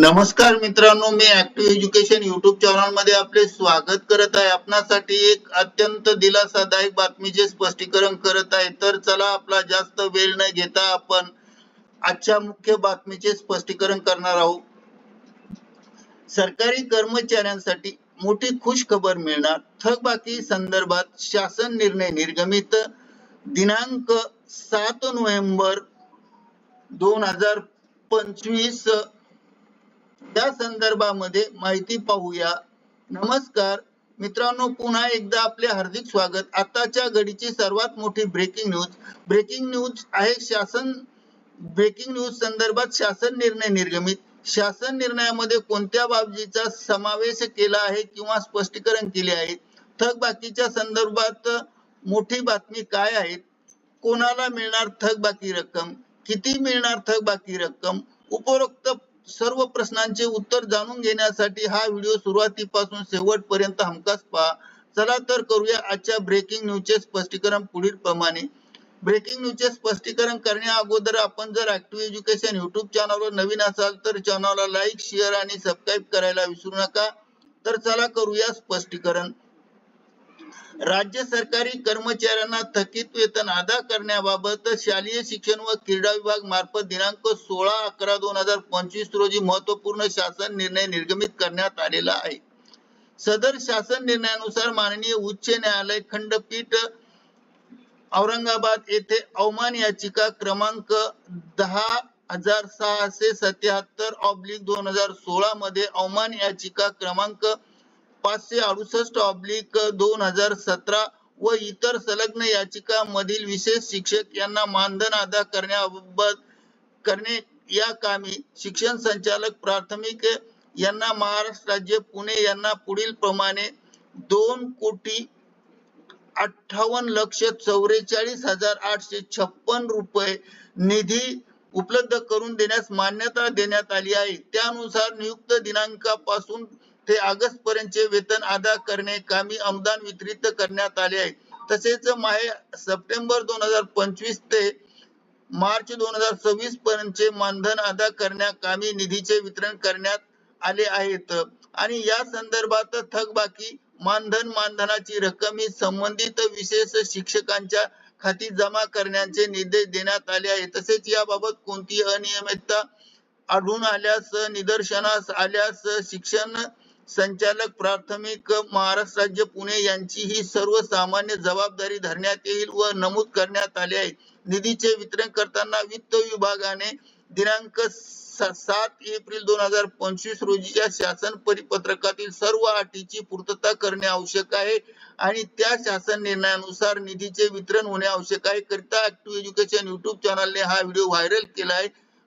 नमस्कार मित्रांनो मी ऍक्टिव्ह एज्युकेशन युट्यूब चॅनलमध्ये आपले स्वागत करत आहे. आपणासाठी एक अत्यंत दिलासादायक बातमीचे स्पष्टीकरण करत आहे. तर चला आपला जास्त वेळ न घेता आपण आजच्या मुख्य बातमीचे स्पष्टीकरण करणार आहोत. सरकारी कर्मचाऱ्यांसाठी मोठी खुश खबर मिळणार. थकबाकी संदर्भात शासन निर्णय निर्गमित. दिनांक सात नोव्हेंबर दोन हजार पंचवीस त्या संदर्भामध्ये माहिती पाहूया. नमस्कार. मित्रांनो पुन्हा एकदा आपले हार्दिक स्वागत. आताच्या घडीची सर्वात मोठी ब्रेकिंग न्यूज ब्रेकिंग न्यूज आहे शासन ब्रेकिंग न्यूज संदर्भात शासन निर्णय निर्गमित. शासन निर्णयामध्ये कोणत्या बाबीचा समावेश केला आहे किंवा स्पष्टीकरण केले आहे? थकबाकीच्या संदर्भात मोठी बातमी काय आहे? कोणाला मिळणार थकबाकी रक्कम? किती मिळणार थकबाकी रक्कम? उपरोक्त सर्व प्रश्नांचे उत्तर जाणून घेण्यासाठी हा व्हिडिओ सुरुवातीपासून शेवटपर्यंत हमखास पहा. चला तर करूया आजच्या ब्रेकिंग न्यूजचे स्पष्टीकरण पुढील प्रमाणे. ब्रेकिंग न्यूजचे स्पष्टीकरण करण्या अगोदर आपण जर ऍक्टिव्ह एज्युकेशन युट्यूब चॅनलवर नवीन असाल तर चॅनलला लाईक शेअर आणि सबस्क्राईब करायला विसरू नका. तर चला करूया स्पष्टीकरण. राज्य सरकारी कर्मचाऱ्यांना थकीत वेतन अदा करण्याबाबत शालेय शिक्षण व क्रीडा विभाग मार्फत दिनांक सोळा अकरा दोन हजार पंचवीस रोजी महत्त्वपूर्ण शासन निर्णय निर्गमित करण्यात आलेला आहे. सदर शासन निर्णयानुसार माननीय उच्च न्यायालय खंडपीठ औरंगाबाद येथे अवमान याचिका क्रमांक दहा हजार सहाशे सत्याहत्तर ऑब्लिक दोन हजार सोळा मध्ये अवमान याचिका क्रमांक पाचशे अडुसष्ट ऑब्लिक दोन हजार सतरा व इतर संलग्न याचिका मधील विशेष शिक्षक यांना मानधन अदा करण्याबाबत करणे या कामी शिक्षण संचालक प्राथमिक यांना महाराष्ट्र राज्य पुणे यांना पुढील प्रमाणे दोन कोटी अठ्ठावन्न लक्ष चौवेचाळीस हजार आठशे छप्पन रुपये निधी उपलब्ध करून देण्यास मान्यता देण्यात आली आहे. त्यानुसार नियुक्त दिनांकापासून ते ऑगस्ट पर्यंतचे वेतन अदा करणे कामी अनुदान वितरित करण्यात आले आहे. तसेच माहे सप्टेंबर दोन हजार पंचवीस ते मार्च दोन हजार सव्वीस पर्यंतचे मानधन अदा करण्या कामी निधीचे वितरण करण्यात आले आहेत. आणि या संदर्भात थकबाकी मानधन मानधनाची रक्कम ही संबंधित विशेष शिक्षकांच्या खाती जमा करण्याचे निर्देश देण्यात आले आहे तसेच याबाबत कोणती अनियमितता आढळून आल्यास निदर्शनास आल्यास शिक्षण संचालक प्राथमिक महाराष्ट्र राज्य पुणे यांची ही सर्वसामान्य जबाबदारी धरण्यात येईल व नमूद करण्यात आले आहे. निधीचे वितरण करताना वित्त विभागाने दिनांक सात एप्रिल दोन हजार पंचवीस रोजीच्या शासन परिपत्रकातील सर्व अटीची पूर्तता करणे आवश्यक आहे आणि त्या शासन निर्णयानुसार निधीचे वितरण होणे आवश्यक आहे. करिता ऍक्टिव्ह एज्युकेशन युट्यूब चॅनलने हा व्हिडिओ व्हायरल केला आहे.